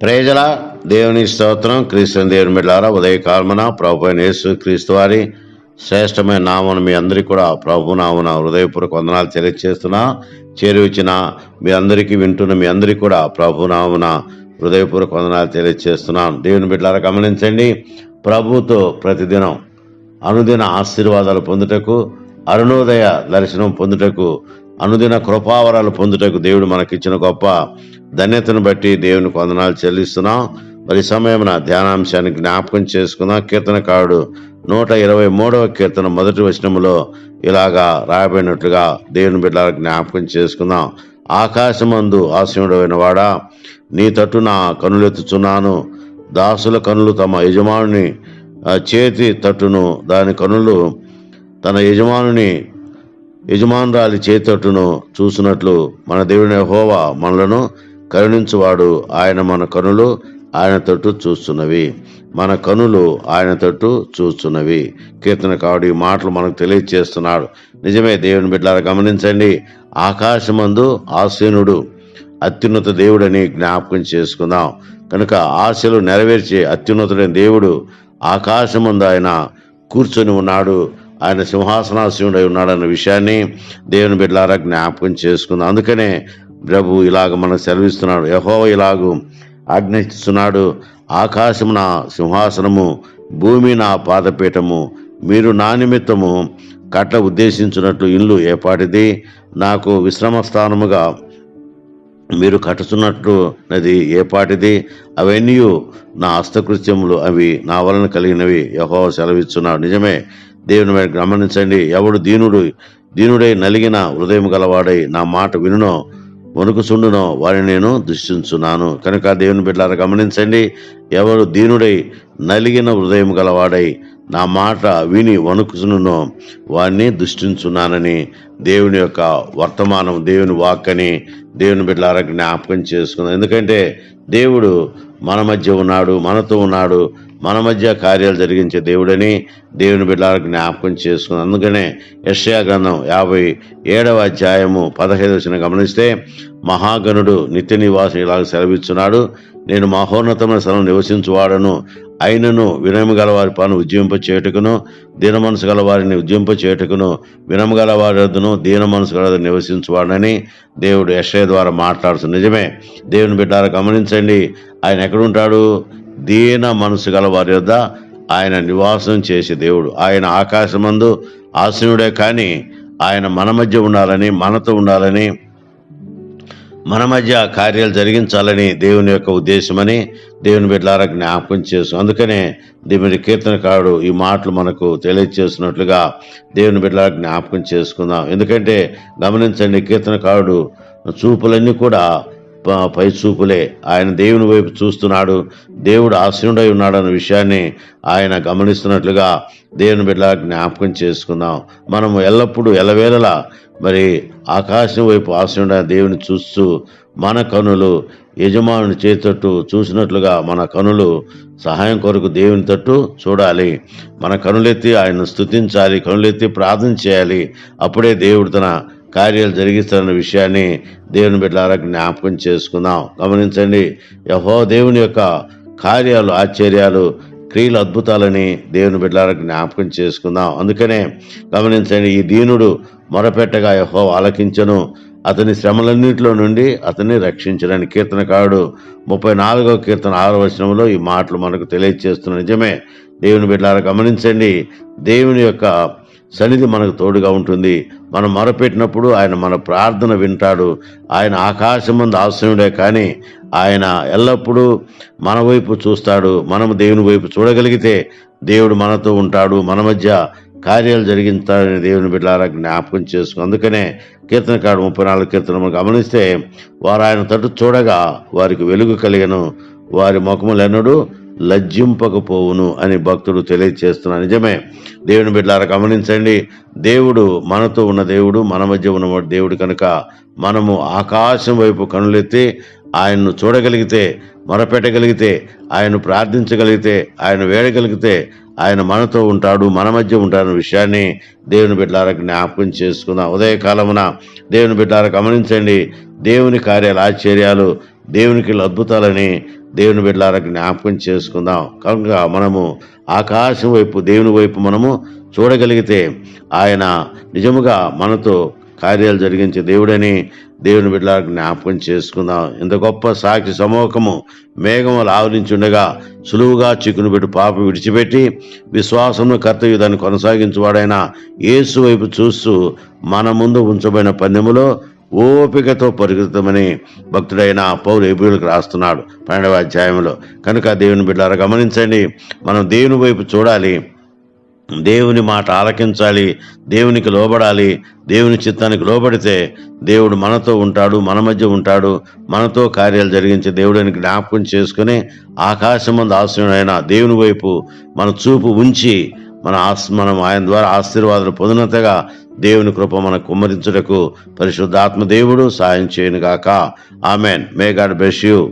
ప్రేజల దేవుని స్తోత్రం క్రీస్తుని దేవుని బిడ్డారా ఉదయకాలమున ప్రభు అయిన యేసు క్రీస్తు వారి శ్రేష్టమైన నామను మీ అందరికీ కూడా ప్రభు నామన హృదయపూర్వక వందనాలు తెలియజేస్తున్నా చేరువచ్చిన మీ అందరికీ వింటున్న మీ అందరికీ కూడా ప్రభు నామన హృదయపూర్వక వందనాలు తెలియజేస్తున్నాను దేవుని బిడ్డలారా గమనించండి. ప్రభుతో ప్రతిదినం అనుదిన ఆశీర్వాదాలు పొందుటకు అరుణోదయ దర్శనం పొందుటకు అనుదిన కృపావరాలు పొందుటకు దేవుడు మనకిచ్చిన గొప్ప ధన్యతను బట్టి దేవుని వందనాలు చెల్లిస్తున్నాం. మరి సమయమున ధ్యానాంశాన్ని జ్ఞాపకం చేసుకుందాం. కీర్తనకారుడు నూట ఇరవై మూడవ కీర్తన మొదటి వచనములో ఇలాగా రాయబడినట్లుగా దేవుని బిడ్డలకు జ్ఞాపకం చేసుకుందాం. ఆకాశమందు ఆశయుడైన వాడా నీ తట్టు నా కనులెత్తుచున్నాను. దాసుల కనులు తమ యజమానుని చేతి తట్టును దాని కనులు తన యజమానుని యజమానురాలి చేతట్టును చూసినట్లు మన దేవుని హోవా మనలను కరుణించువాడు. ఆయన మన కనులు ఆయన తట్టు చూస్తున్నవి. మన కనులు ఆయన తట్టు చూస్తున్నవి. కీర్తన ఈ మాటలు మనకు తెలియజేస్తున్నాడు నిజమే దేవుని బిడ్డలారా గమనించండి. ఆకాశమందు ఆసీనుడు. అత్యున్నత దేవుడని జ్ఞాపకం చేసుకుందాం. కనుక ఆశలు నెరవేర్చే అత్యున్నతుడైన దేవుడు ఆకాశమందు ఆయన కూర్చొని ఉన్నాడు. ఆయన సింహాసనాసీనుడై ఉన్నాడన్న విషయాన్ని దేవుని బిడ్డలారా జ్ఞాపకం చేసుకుందాం. అందుకనే ప్రభు ఇలాగ మనం సెలవిస్తున్నాడు. యహోవ ఇలాగు ఆజ్ఞిస్తున్నాడు. ఆకాశము నా సింహాసనము భూమి నా పాదపీఠము మీరు నా నిమిత్తము కట్ల ఉద్దేశించినట్లు ఇల్లు ఏపాటిది నాకు విశ్రమ స్థానముగా మీరు కట్టుచున్నట్లు నది ఏపాటిది అవన్నీ నా హస్తకృత్యములు అవి నా వలన కలిగినవి. యహో సెలవిస్తున్నాడు నిజమే దేవుని మీద గమనించండి. ఎవడు దీనుడు దీనుడై నలిగిన హృదయం గలవాడై నా మాట వినునో వణుకుచుండునో వారిని నేను దృష్టించున్నాను కనుక దేవుని బిడ్డలారా గమనించండి ఎవరు దీనుడై నలిగిన హృదయం గలవాడై నా మాట విని వణుకుచునునో వారిని దృష్టించున్నానని దేవుని యొక్క వర్తమానం దేవుని వాక్కని దేవుని బిడ్డలారా జ్ఞాపకం చేసుకున్నాను ఎందుకంటే దేవుడు మన మధ్య ఉన్నాడు మనతో ఉన్నాడు మన మధ్య కార్యాలు జరిగించే దేవుడని దేవుని బిడ్డలకు జ్ఞాపకం చేసుకుని అందుకనే యెషయా గ్రంథం యాభై ఏడవ అధ్యాయము పదహైదు వచ్చిన గమనిస్తే మహాగణుడు నిత్య నివాసం ఇలాగ సెలవిస్తున్నాడు నేను మహోన్నతమైన స్థలం నివసించువాడను అయినను వినము గల వారి పను ఉద్యమింప చేయుటకును దీన మనసు గల వారిని ఉద్యమింప చేయుటకును వినము గల వారి దీన మనసు గల నివసించువాడని దేవుడు యశ్వ ద్వారా మాట్లాడుతుంది నిజమే. దేవుని బిడ్డారా గమనించండి ఆయన ఎక్కడుంటాడు దీన మనసు గల వారి వద్ద ఆయన నివాసం చేసే దేవుడు. ఆయన ఆకాశమందు ఆసనుడే కానీ ఆయన మన మధ్య ఉండాలని మనతో ఉండాలని మన మధ్య కార్యాలు జరిగించాలని దేవుని యొక్క ఉద్దేశమని దేవుని బిడ్డలారా జ్ఞాపకం చేసు అందుకనే దేవుని కీర్తనకారుడు ఈ మాటలు మనకు తెలియజేస్తున్నట్లుగా దేవుని బిడ్డలారా జ్ఞాపకం చేసుకుందాం. ఎందుకంటే గమనించండి కీర్తనకారుడు చూపులన్నీ కూడా ప- పై చూపులే ఆయన దేవుని వైపు చూస్తున్నాడు. దేవుడు ఆశీనుడై ఉన్నాడన్న విషయాన్ని ఆయన గమనిస్తున్నట్లుగా దేవుని బిడ్డ జ్ఞాపకం చేసుకుందాం. మనము ఎల్లప్పుడూ ఎల్లవేళలా మరి ఆకాశం వైపు ఆశనుడ దేవుని చూస్తూ మన కనులు యజమానుని చేతట్టు చూసినట్లుగా మన కనులు సహాయం కొరకు దేవుని తట్టు చూడాలి. మన కనులెత్తి ఆయన స్తుతించాలి కనులెత్తి ప్రార్థన చేయాలి. అప్పుడే దేవుడు తన కార్యాలు జరిగిస్తున్న విషయాన్ని దేవుని బిడ్డలారా జ్ఞాపకం చేసుకుందాం. గమనించండి యహో దేవుని యొక్క కార్యాలు ఆశ్చర్యాలు క్రియలు అద్భుతాలని దేవుని బిడ్డలారా జ్ఞాపకం చేసుకుందాం. అందుకనే గమనించండి ఈ దీనుడు మొరపెట్టగా యహో ఆలకించను. అతని శ్రమలన్నింటిలో నుండి అతన్ని రక్షించడానికి కీర్తనకారుడు ముప్పై నాలుగో కీర్తన ఆరో వచనంలో ఈ మాటలు మనకు తెలియజేస్తున్న నిజమే. దేవుని బిడ్డలారా గమనించండి దేవుని యొక్క సన్నిధి మనకు తోడుగా ఉంటుంది. మనం మొరపెట్టినప్పుడు ఆయన మన ప్రార్థన వింటాడు. ఆయన ఆకాశం ముందు ఆశ్రయుడే కానీ ఆయన ఎల్లప్పుడూ మన వైపు చూస్తాడు. మనం దేవుని వైపు చూడగలిగితే దేవుడు మనతో ఉంటాడు. మన మధ్య కార్యాలు జరిగిస్తాడని దేవుని బిడ్డలారా జ్ఞాపకం చేసుకుని అందుకనే కీర్తనకాడు ముప్పై నాలుగు కీర్తనలు గమనిస్తే వారు ఆయన తట్టు చూడగా వారికి వెలుగు కలిగను. వారి ముఖములెన్నడూ లజ్జింపకపోవును అని భక్తుడు తెలియజేస్తున్న నిజమే. దేవుని బిడ్డలారా గమనించండి. దేవుడు మనతో ఉన్న దేవుడు మన మధ్య ఉన్న దేవుడు కనుక మనము ఆకాశం వైపు కనులెత్తి ఆయన్ను చూడగలిగితే మొరపెట్టగలిగితే ఆయన్ను ప్రార్థించగలిగితే ఆయన వేడగలిగితే ఆయన మనతో ఉంటాడు మన మధ్య ఉంటాడన్న విషయాన్ని దేవుని బిడ్డలారా జ్ఞాపకం చేసుకుందాం. ఉదయకాలమున దేవుని బిడ్డలారా గమనించండి. దేవుని కార్యాలు ఆశ్చర్యాలు దేవునికి అద్భుతాలని దేవుని బిడ్డలారా జ్ఞాపకం చేసుకుందాం. కనుక మనము ఆకాశం వైపు దేవుని వైపు మనము చూడగలిగితే ఆయన నిజముగా మనతో కార్యాలు జరిగించే దేవుడని దేవుని బిడ్డలకు జ్ఞాపకం చేసుకుందాం. ఇంత గొప్ప సాక్షి సమూహము మేఘములు ఆవరించుండగా సులువుగా చిక్కును పెట్టి పాప విడిచిపెట్టి విశ్వాసము కర్తవ్యాన్ని కొనసాగించువాడైన యేసు వైపు చూస్తూ మన ముందు ఉంచబడిన పందెములో ఓపికతో పరిగెత్తమని భక్తుడైన పౌరు ఎబులకు రాస్తున్నాడు పన్నెండవ అధ్యాయంలో కనుక దేవుని బిడ్డారా గమనించండి మనం దేవుని వైపు చూడాలి. దేవుని మాట ఆలకించాలి దేవునికి లోబడాలి దేవుని చిత్తానికి లోబడితే దేవుడు మనతో ఉంటాడు మన మధ్య ఉంటాడు మనతో కార్యాలు జరిగించే దేవుడిని జ్ఞాపకం చేసుకుని ఆకాశం మంది ఆశ్రయుడైన దేవుని వైపు మన చూపు ఉంచి మన ఆస్ మనం ఆయన ద్వారా ఆశీర్వాదాలు పొందినంతగా దేవుని కృప మన కుమ్మరించుటకు పరిశుద్ధాత్మ దేవుడు సాయం చేయనుగాక. Amen. May God bless you